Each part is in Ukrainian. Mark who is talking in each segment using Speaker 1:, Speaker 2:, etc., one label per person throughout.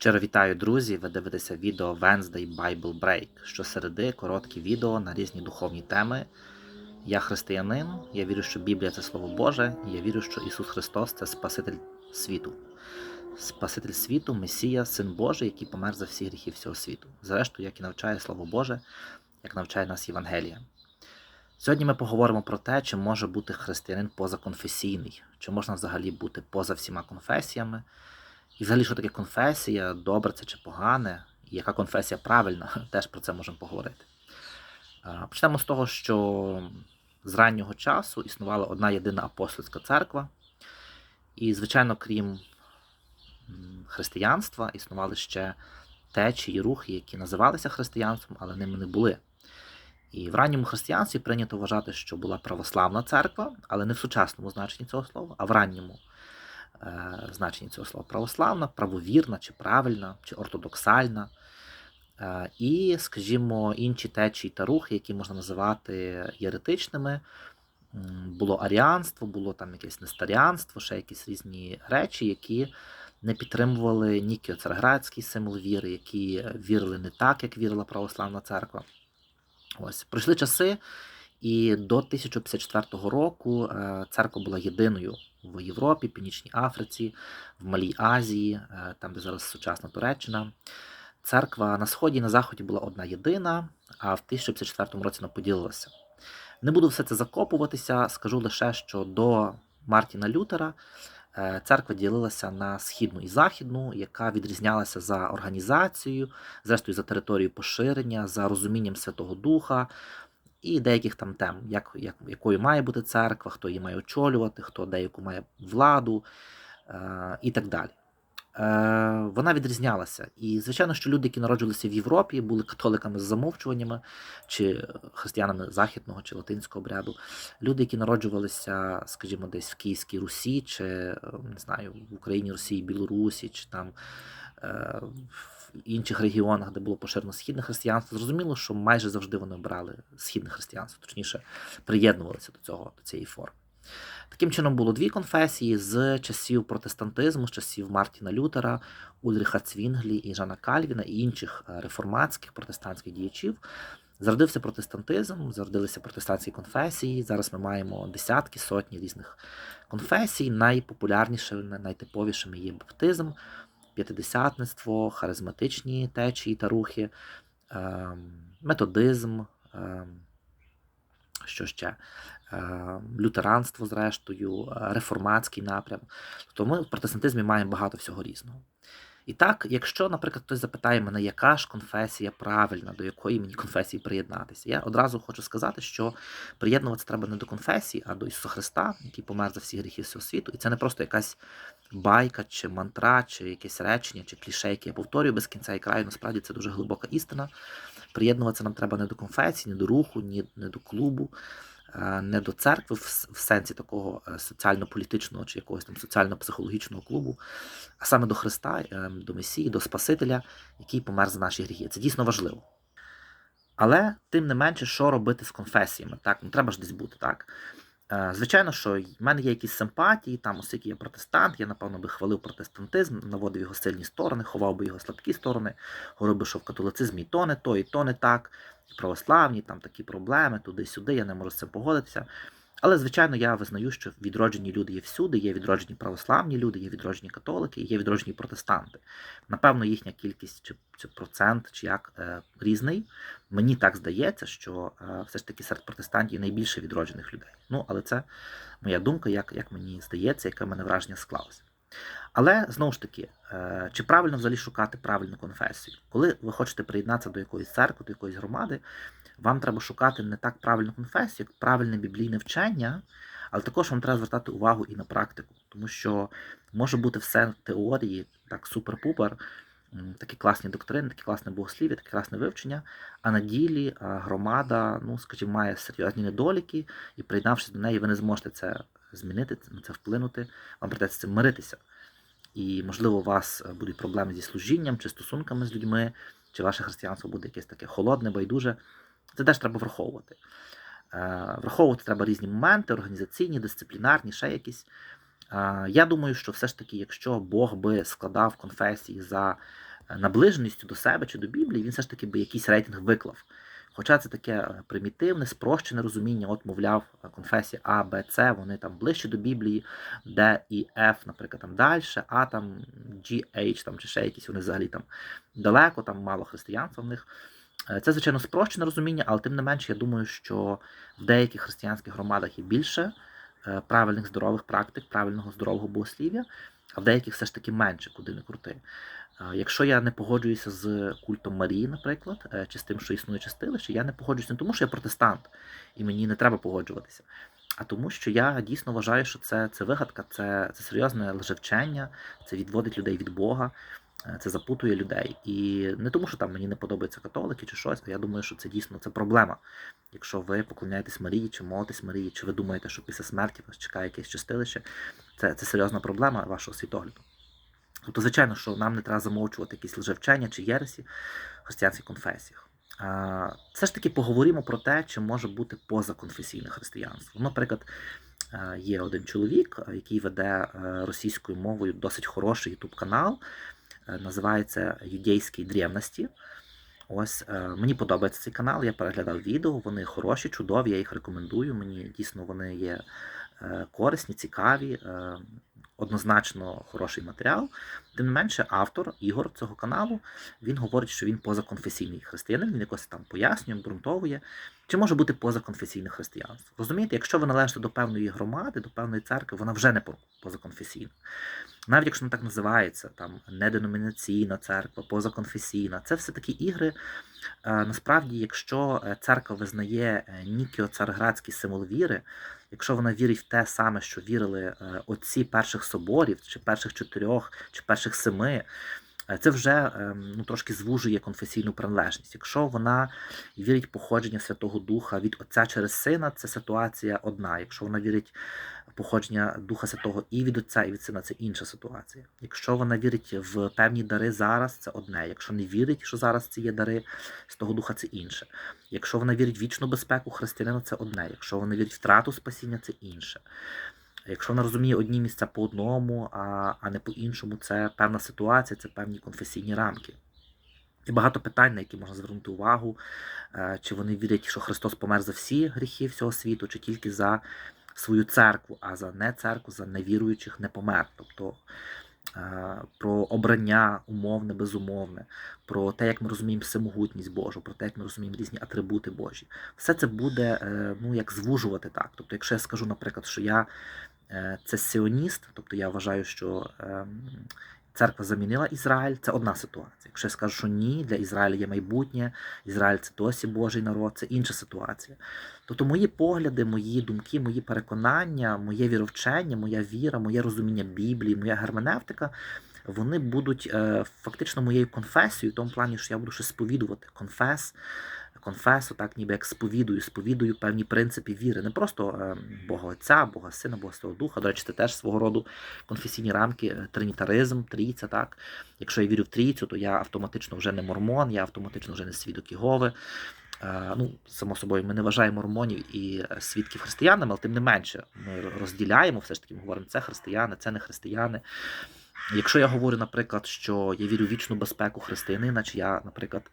Speaker 1: Щиро вітаю, друзі! Ви дивитеся відео Wednesday Bible Break. Щосереди короткі відео на різні духовні теми. Я християнин, я вірю, що Біблія це Слово Боже, і я вірю, що Ісус Христос це Спаситель світу. Спаситель світу, Месія, Син Божий, який помер за всі гріхи всього світу. Зрештою, як і навчає Слово Боже, як навчає нас Євангелія. Сьогодні ми поговоримо про те, чи може бути християнин позаконфесійний, чи можна взагалі бути поза всіма конфесіями. І взагалі, що таке конфесія, добре це чи погане, і яка конфесія правильна, теж про це можемо поговорити. Почнемо з того, що з раннього часу існувала одна єдина апостольська церква, і, звичайно, крім християнства, існували ще течії, рухи, які називалися християнством, але ними не були. І в ранньому християнстві прийнято вважати, що була православна церква, але не в сучасному значенні цього слова, а в ранньому значенні цього слова православна, правовірна, чи правильна, чи ортодоксальна. Е, і, скажімо, інші течії та рухи, які можна називати єретичними. Було аріанство, було там якесь нестаріанство, ще якісь різні речі, які не підтримували ні Царградський символ віри, які вірили не так, як вірила православна церква. Ось пройшли часи, і до 1054 року е, церква була єдиною в Європі, Північній Африці, в Малій Азії, е, там, де зараз сучасна Туреччина. Церква на сході і на заході була одна єдина, а в 1054 році вона поділилася. Не буду все це закопуватися, скажу лише, що до Мартіна Лютера е, церква ділилася на східну і західну, яка відрізнялася за організацією, зрештою за територією поширення, за розумінням Святого Духа і деяких там тем, як, як, якою має бути церква, хто її має очолювати, хто деяку має владу е, і так далі. Е, вона відрізнялася. І, звичайно, що люди, які народжувалися в Європі, були католиками з замовчуваннями, чи християнами західного чи латинського обряду. Люди, які народжувалися, скажімо, десь в Київській Русі, чи е, не знаю, в Україні, Росії, Білорусі, чи там е, інших регіонах, де було поширено східне християнство, зрозуміло, що майже завжди вони обрали східне християнство, точніше, приєднувалися до цього, до цієї форми. Таким чином було дві конфесії з часів протестантизму, з часів Мартіна Лютера, Ульриха Цвінглі і Жана Кальвіна і інших е, реформатських протестантських діячів. Зародився протестантизм, зародилися протестантські конфесії. Зараз ми маємо десятки, сотні різних конфесій. Найпопулярнішими, найтиповішими є баптизм, п'ятидесятництво, харизматичні течії та рухи, ем, методизм. ем, Що ще? Е, лютеранство, зрештою, е, реформатський напрям. Тобто ми в протестантизмі маємо багато всього різного. І так, якщо, наприклад, хтось запитає мене, яка ж конфесія правильна, до якої мені конфесії приєднатися, я одразу хочу сказати, що приєднуватися треба не до конфесії, а до Ісуса Христа, який помер за всі гріхи всього світу. І це не просто якась байка, чи мантра, чи якесь речення, чи кліше, яке я повторюю без кінця і краю. Насправді це дуже глибока істина. Приєднуватися нам треба не до конфесії, не до руху, ні не до клубу. е, Не до церкви в в сенсі такого е, соціально-політичного чи якогось там соціально-психологічного клубу, а саме до Христа, е, до Месії, до Спасителя, який помер за наші гріхи. Це дійсно важливо. Але тим не менше, що робити з конфесіями? Так, ну треба ж десь бути, так. Е, Звичайно, що в мене є якісь симпатії, там, оскільки я протестант, я, напевно, би хвалив протестантизм, наводив його сильні сторони, ховав би його слабкі сторони, говорив би, що в католицизмі і то не то, і то не так, і православні, там такі проблеми, туди-сюди, я не можу з цим погодитися. Але, звичайно, я визнаю, що відроджені люди є всюди, є відроджені православні люди, є відроджені католики, є відроджені протестанти. Напевно, їхня кількість чи, чи процент, чи як е, різний. Мені так здається, що е, все ж таки серед протестантів найбільше відроджених людей. Ну, але це моя думка, як, як мені здається, яке в мене враження склалося. Але знову ж таки, е, чи правильно взагалі шукати правильну конфесію? Коли ви хочете приєднатися до якоїсь церкви, до якоїсь громади, вам треба шукати не так правильну конфесію, як правильне біблійне вчення, але також вам треба звертати увагу і на практику, тому що може бути все в теорії так супер-пупер, такі класні доктрини, такі класне богослів'я, таке класне вивчення, а на ділі громада, ну скажімо, має серйозні недоліки, і приєднавшись до неї, ви не зможете це змінити, на це вплинути, вам придеться цим миритися. І, можливо, у вас будуть проблеми зі служінням чи стосунками з людьми, чи ваше християнство буде якесь таке холодне, байдуже. Це теж треба враховувати. Е, Враховувати треба різні моменти, організаційні, дисциплінарні, ще якісь. Е, Я думаю, що все ж таки, якщо Бог би складав конфесії за е, наближеністю до себе чи до Біблії, він все ж таки би якийсь рейтинг виклав. Хоча це таке примітивне, спрощене розуміння, от, мовляв, конфесії А, Б, С, вони там ближче до Біблії, Д і Ф, наприклад, там далі, А там G, H там, чи ще якісь, вони взагалі там далеко, там мало християнства в них. Е, Це, звичайно, спрощене розуміння, але тим не менше, я думаю, що в деяких християнських громадах є більше е, правильних здорових практик, правильного здорового богослів'я, а в деяких все ж таки менше, куди не крути. Е, Якщо я не погоджуюся з культом Марії, наприклад, чи з тим, що існує чистилище, я не погоджуюся не тому, що я протестант, і мені не треба погоджуватися. А тому, що я дійсно вважаю, що це, це вигадка, це, це серйозне лжевчення, це відводить людей від Бога, це запутує людей. І не тому, що там мені не подобаються католики чи щось, а я думаю, що це дійсно це проблема. Якщо ви поклоняєтесь Марії, чи молитесь Марії, чи ви думаєте, що після смерті вас чекає якесь чистилище, це, це серйозна проблема вашого світогляду. Тобто, звичайно, що нам не треба замовчувати якісь лжевчення чи єресі в християнських конфесіях. Все ж таки поговоримо про те, чи може бути позаконфесійне християнство. Наприклад, е, є один чоловік, е, який веде е, російською мовою досить хороший ютуб канал, називається Юдейські древності. Ось е, мені подобається цей канал, я переглядав відео, вони хороші, чудові, я їх рекомендую. Мені дійсно вони є е, корисні, цікаві, е, однозначно хороший матеріал. Тим не менше, автор Ігор цього каналу він говорить, що він позаконфесійний християнин, він якось там пояснює, обґрунтовує, чи може бути позаконфесійне християнство. Розумієте, якщо ви належите до певної громади, до певної церкви, вона вже не позаконфесійна. Навіть якщо вона так називається, там неденомінаційна церква, позаконфесійна, це все такі ігри. Е, Насправді, якщо е, церква визнає е, Нікіо царградський символ віри, якщо вона вірить в те саме, що вірили е, отці перших соборів, чи перших чотирьох, чи перших семи, е, це вже е, ну, трошки звужує конфесійну приналежність. Якщо вона вірить в походження Святого Духа від Отця через Сина, це ситуація одна. Якщо вона вірить походження Духа Святого і від Отця, і від Сина, це інша ситуація. Якщо вона вірить в певні дари зараз, це одне. Якщо не вірить, що зараз це є дари з того духа, це інше. Якщо вона вірить в вічну безпеку християнина, це одне. Якщо вона вірить в втрату спасіння, це інше. Якщо вона розуміє одні місця по одному, а, а не по іншому, це певна ситуація, це певні конфесійні рамки. І багато питань, на які можна звернути увагу, Е, чи вони вірять, що Христос помер за всі гріхи всього світу, чи тільки за свою церкву, а за не церкву, за невіруючих не помер. Тобто е, про обрання умовне, безумовне, про те, як ми розуміємо всемогутність Божу, про те, як ми розуміємо різні атрибути Божі. Все це буде е, ну, як звужувати так. Тобто, якщо я скажу, наприклад, що я е, це сіоніст, тобто я вважаю, що ем, церква замінила Ізраїль, це одна ситуація. Якщо я скажу, що ні, для Ізраїля є майбутнє, Ізраїль це досі Божий народ, це інша ситуація. Тобто мої погляди, мої думки, мої переконання, моє віровчення, моя віра, моє розуміння Біблії, моя герменевтика, вони будуть е, фактично моєю конфесією, в тому плані, що я буду щось сповідувати. Конфес, конфесу, так ніби як сповідую, сповідую певні принципи віри. Не просто е, Бога Отця, Бога Сина, Бога Святого Духа. До речі, це теж свого роду конфесійні рамки, е, тринітаризм, трійця. Так? Якщо я вірю в трійцю, то я автоматично вже не мормон, я автоматично вже не свідок Єгови. Е, Ну, само собою, ми не вважаємо мормонів і свідків християнами, але тим не менше, ми розділяємо, все ж таки ми говоримо, це християни, це не християни. Якщо я говорю, наприклад, що я вірю в вічну безпеку християнина, чи я, наприклад,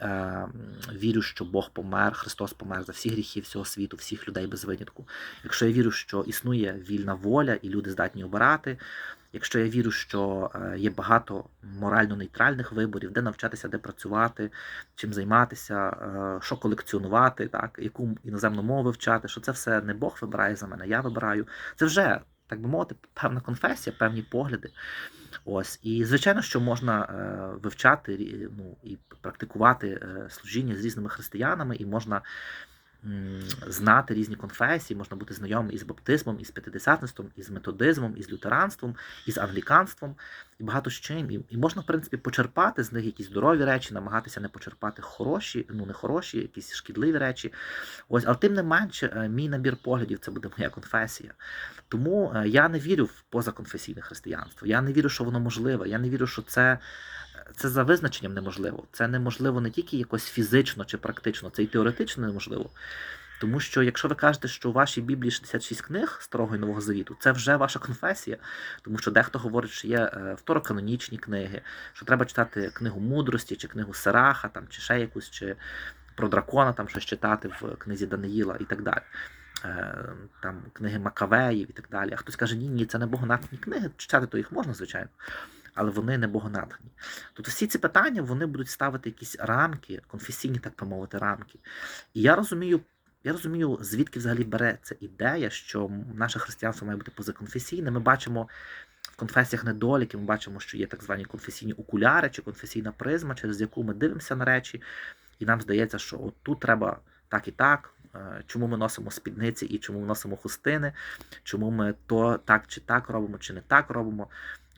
Speaker 1: е, вірю, що Бог помер, Христос помер за всі гріхи всього світу, всіх людей без винятку. Якщо я вірю, що існує вільна воля і люди здатні обирати. Якщо я вірю, що е, є багато морально нейтральних виборів, де навчатися, де працювати, чим займатися, е, що колекціонувати, так, яку іноземну мову вивчати, що це все не Бог вибирає за мене, я вибираю. Це вже, так би мовити, певна конфесія, певні погляди. Ось. І звичайно, що можна е, вивчати ну, і практикувати е, служіння з різними християнами, і можна знати різні конфесії, можна бути знайомим із баптизмом, із п'ятидесятництвом, із методизмом, із лютеранством, із англіканством, і багато з чим. І, і можна, в принципі, почерпати з них якісь здорові речі, намагатися не почерпати хороші, ну не хороші, якісь шкідливі речі. Ось, але тим не менше, е, мій набір поглядів це буде моя конфесія. Тому е, я не вірю в позаконфесійне християнство. Я не вірю, що воно можливе. Я не вірю, що це. Це за визначенням неможливо. Це неможливо не тільки якось фізично чи практично, це і теоретично неможливо. Тому що якщо ви кажете, що у вашій Біблії 66 книг старого і нового завіту, це вже ваша конфесія. Тому що дехто говорить, що є е, второканонічні книги, що треба читати книгу мудрості, чи книгу Сараха, там, чи ще якусь, чи про дракона, там щось читати в книзі Даниїла і так далі. Е, Там книги Макавеїв і так далі. А хтось каже, ні, ні, це не богонатхні книги. Читати то їх можна, звичайно, але вони не богонатхні. Тобто всі ці питання вони будуть ставити якісь рамки, конфесійні, так би мовити, рамки. І я розумію. Я розумію, звідки взагалі береться ідея, що наше християнство має бути позаконфесійне. Ми бачимо в конфесіях недоліки, ми бачимо, що є так звані конфесійні окуляри чи конфесійна призма, через яку ми дивимося на речі, і нам здається, що от тут треба так і так. Е, Чому ми носимо спідниці і чому ми носимо хустини, чому ми то так чи так робимо, чи не так робимо.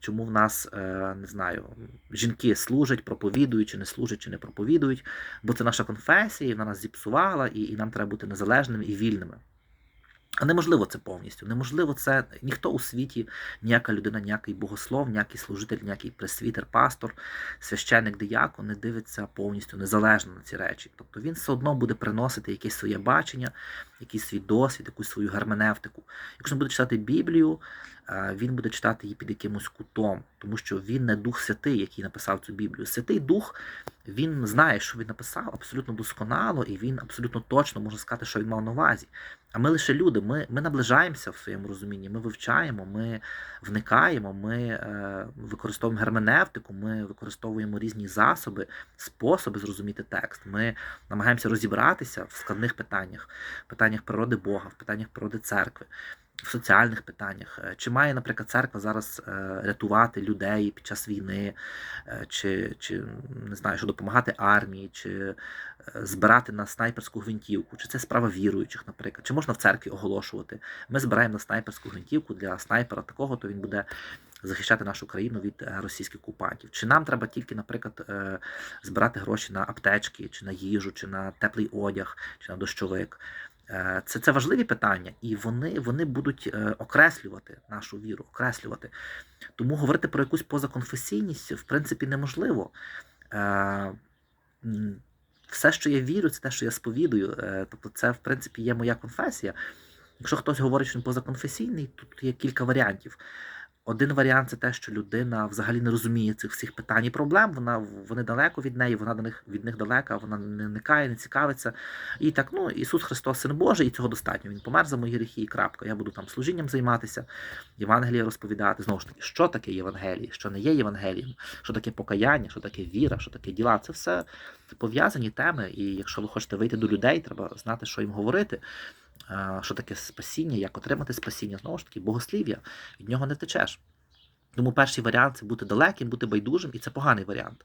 Speaker 1: Чому в нас е, не знаю, жінки служать, проповідують, чи не служать, чи не проповідують, бо це наша конфесія, і вона нас зіпсувала, і, і нам треба бути незалежними і вільними. А неможливо це повністю. Неможливо це ніхто у світі, ніяка людина, ніякий богослов, ніякий служитель, ніякий пресвітер, пастор, священник, диякон не дивиться повністю незалежно на ці речі. Тобто він все одно буде приносити якесь своє бачення, якийсь свій досвід, якусь свою герменевтику. Якщо він буде читати Біблію, він буде читати її під якимось кутом, тому що він не Дух Святий, який написав цю Біблію. Святий Дух він знає, що він написав абсолютно досконало, і він абсолютно точно може сказати, що він мав на увазі. А ми лише люди, ми, ми наближаємося в своєму розумінні, ми вивчаємо, ми вникаємо, ми е, використовуємо герменевтику, ми використовуємо різні засоби, способи зрозуміти текст. Ми намагаємося розібратися в складних питаннях, питаннях природи Бога, в питаннях природи церкви. В соціальних питаннях, Е, чи має, наприклад, церква зараз е, рятувати людей під час війни, е, чи, чи не знаю, що допомагати армії, чи збирати на снайперську гвинтівку, чи це справа віруючих, наприклад, чи можна в церкві оголошувати. Ми збираємо на снайперську гвинтівку для снайпера такого, то він буде захищати нашу країну від російських окупантів. Чи нам треба тільки, наприклад, збирати гроші на аптечки, чи на їжу, чи на теплий одяг, чи на дощовик. Е, Це, це важливі питання, і вони, вони будуть е, окреслювати нашу віру, окреслювати. Тому говорити про якусь позаконфесійність, в принципі, неможливо. Е, Все, що я вірю, це те, що я сповідую. Тобто, це, в принципі, є моя конфесія. Якщо хтось говорить, що він позаконфесійний, тут є кілька варіантів. Один варіант це те, що людина взагалі не розуміє цих всіх питань і проблем. Вона вони далеко від неї, вона до них від них далека, вона не вникає, не цікавиться. І так, ну Ісус Христос, Син Божий, і цього достатньо. Він помер за мої гріхи, і крапка. Я буду там служінням займатися, Євангеліє розповідати. Знову ж таки, що таке Євангеліє, що не є Євангелієм, що таке покаяння, що таке віра, що таке діла. Це все пов'язані теми. І якщо ви хочете вийти до людей, треба знати, що їм говорити. Е, Що таке спасіння, як отримати спасіння? Знову ж таки, богослів'я, від нього не втечеш. Тому перший варіант це бути далеким, бути байдужим, і це поганий варіант.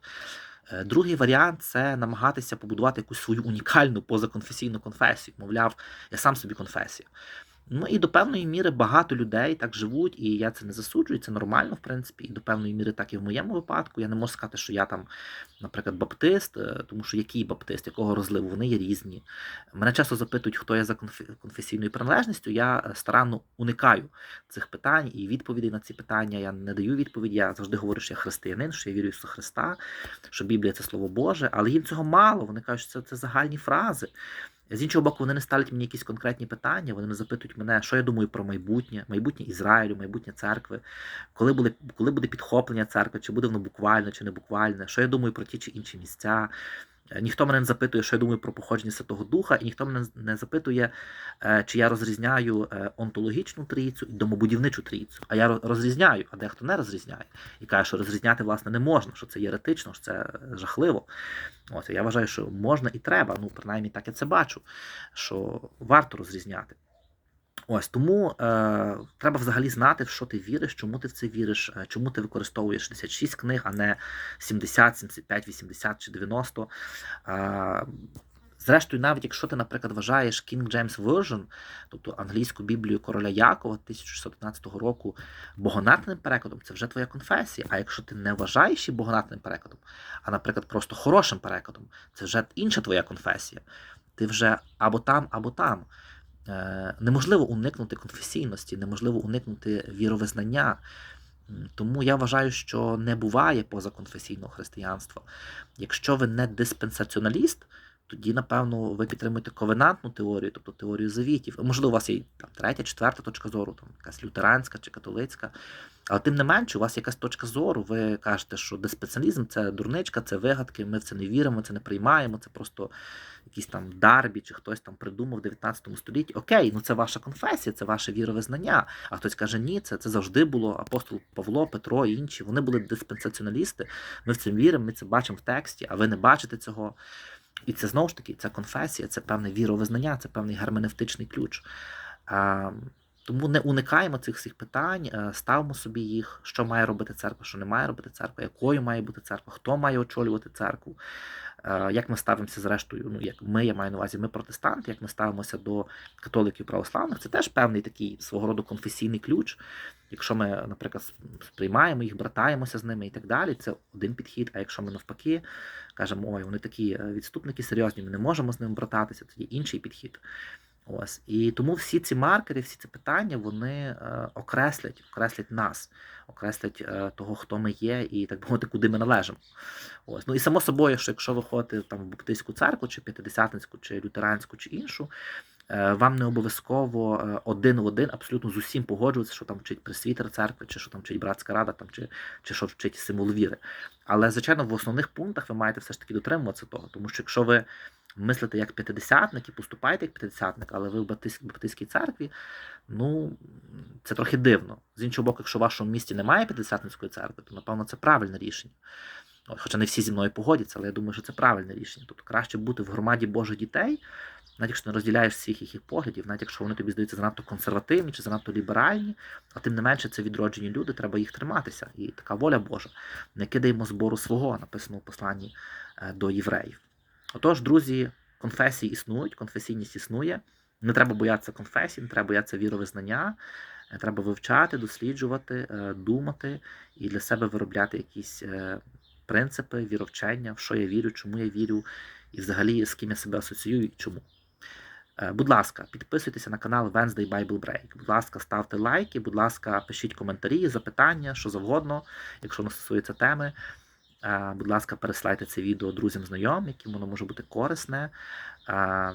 Speaker 1: Е, Другий варіант це намагатися побудувати якусь свою унікальну позаконфесійну конфесію. Мовляв, я сам собі конфесія. Ну і до певної міри багато людей так живуть, і я це не засуджую, це нормально, в принципі, і до певної міри так і в моєму випадку. Я не можу сказати, що я там, наприклад, баптист, е, тому що який баптист, якого розливу, вони є різні. Мене часто запитують, хто я за конфесійною приналежністю. Я е, старанно уникаю цих питань і відповідей на ці питання. Я не даю відповіді. Я завжди говорю, що я християнин, що я вірю в Христа, що Біблія це Слово Боже, але їм цього мало. Вони кажуть, що це, це загальні фрази. З іншого боку, вони не ставлять мені якісь конкретні питання, вони не запитують мене, що я думаю про майбутнє, майбутнє Ізраїлю, майбутнє церкви, коли буде, коли буде підхоплення церкви, чи буде воно буквально, чи не буквально, що я думаю про ті чи інші місця. Е, Ніхто мене не запитує, що я думаю про походження Святого Духа, і ніхто мене не запитує, е, чи я розрізняю е, онтологічну трійцю і домобудівничу трійцю. А я розрізняю, а дехто не розрізняє. І каже, що розрізняти власне не можна, що це єретично, що це жахливо. От, я вважаю, що можна і треба. Ну, принаймні так я це бачу, що варто розрізняти. Ось тому е, треба взагалі знати, в що ти віриш, чому ти в це віриш, е, чому ти використовуєш 66 книг, а не 70, 75, 80 чи 90. Е, Зрештою, навіть якщо ти, наприклад, вважаєш King James Version, тобто англійську Біблію короля Якова 1615 року богонатним перекладом, це вже твоя конфесія. А якщо ти не вважаєш її богонатним перекладом, а, наприклад, просто хорошим перекладом, це вже інша твоя конфесія. Ти вже або там, або там. Е, Неможливо уникнути конфесійності, неможливо уникнути віровизнання. Тому я вважаю, що не буває позаконфесійного християнства. Якщо ви не диспенсаціоналіст, тоді, напевно, ви підтримуєте ковенантну теорію, тобто теорію завітів. Можливо, у вас є там третя, четверта точка зору, там якась лютеранська чи католицька. Але тим не менше, у вас якась точка зору, ви кажете, що диспенсіоналізм це дурничка, це вигадки, ми в це не віримо, це не приймаємо, це просто якийсь там Дарбі чи хтось там придумав в 19 столітті. Окей, ну це ваша конфесія, це ваше віровизнання. А хтось каже, ні, це, це завжди було апостол Павло, Петро і інші. Вони були диспенсаціоналісти. Ми в це віримо, ми це бачимо в тексті, а ви не бачите цього. І це знову ж таки це конфесія, це певне віровизнання, це певний герменевтичний ключ. А, тому не уникаємо цих всіх питань, е, ставимо собі їх, що має робити церква, що не має робити церква, якою має бути церква, хто має очолювати церкву, як ми ставимося зрештою. Ну, як ми, я маю на увазі, ми протестанти, як ми ставимося до католиків православних, це теж певний такий свого роду конфесійний ключ. Якщо ми, наприклад, сприймаємо їх, братаємося з ними і так далі, це один підхід. А якщо ми навпаки кажемо, ой, вони такі е, відступники серйозні, ми не можемо з ними брататися, тоді інший підхід. Ось і тому всі ці маркери, всі ці питання, вони е, окреслять, окреслять нас, окреслять е, того, хто ми є, і так би мовити, куди ми належимо. Ось ну і само собою, що якщо ви ходите там в Баптистську церкву, чи п'ятидесятницьку, чи лютеранську, чи іншу, е, вам не обов'язково один в один абсолютно з усім погоджуватися, що там вчить пресвітер церкви, чи що там вчить братська рада, там чи, чи що вчить символ віри. Але звичайно, в основних пунктах ви маєте все ж таки дотримуватися того, тому що якщо ви мислите як п'ятидесятник і поступаєте як п'ятидесятник, але ви в Баптистській, церкві, ну це трохи дивно. З іншого боку, якщо в вашому місті немає п'ятидесятницької церкви, то напевно це правильне рішення. Хоча не всі зі мною погодяться, але я думаю, що це правильне рішення. Тобто краще бути в громаді Божих дітей, навіть якщо не розділяєш всіх їх поглядів, навіть якщо вони тобі здаються занадто консервативні чи занадто ліберальні, а тим не менше це відроджені люди, треба їх триматися. І така воля Божа. Не кидаємо збору свого, написано в посланні е, до євреїв. Отож, друзі, конфесії існують, конфесійність існує. Не треба боятися конфесій, не треба боятися віровизнання. Е, Треба вивчати, досліджувати, е, думати і для себе виробляти якісь е, принципи, віровчення, в що я вірю, чому я вірю, і взагалі з ким я себе асоціюю і чому. Будь ласка, підписуйтеся на канал Wednesday Bible Break. Будь ласка, ставте лайки, будь ласка, пишіть коментарі, запитання, що завгодно, якщо не стосується теми. Будь ласка, пересилайте це відео друзям, знайомим, яким воно може бути корисне.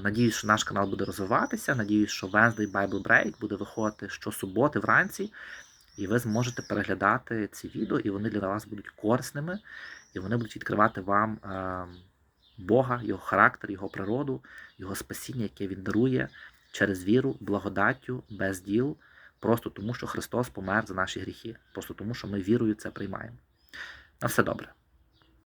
Speaker 1: Надіюсь, що наш канал буде розвиватися. Надіюсь, що Wednesday Bible Break буде виходити щосуботи вранці, і ви зможете переглядати ці відео, і вони для вас будуть корисними, і вони будуть відкривати вам Бога, його характер, його природу, його спасіння, яке він дарує через віру, благодаттю, без діл, просто тому, що Христос помер за наші гріхи, просто тому, що ми вірою це приймаємо. На все добре.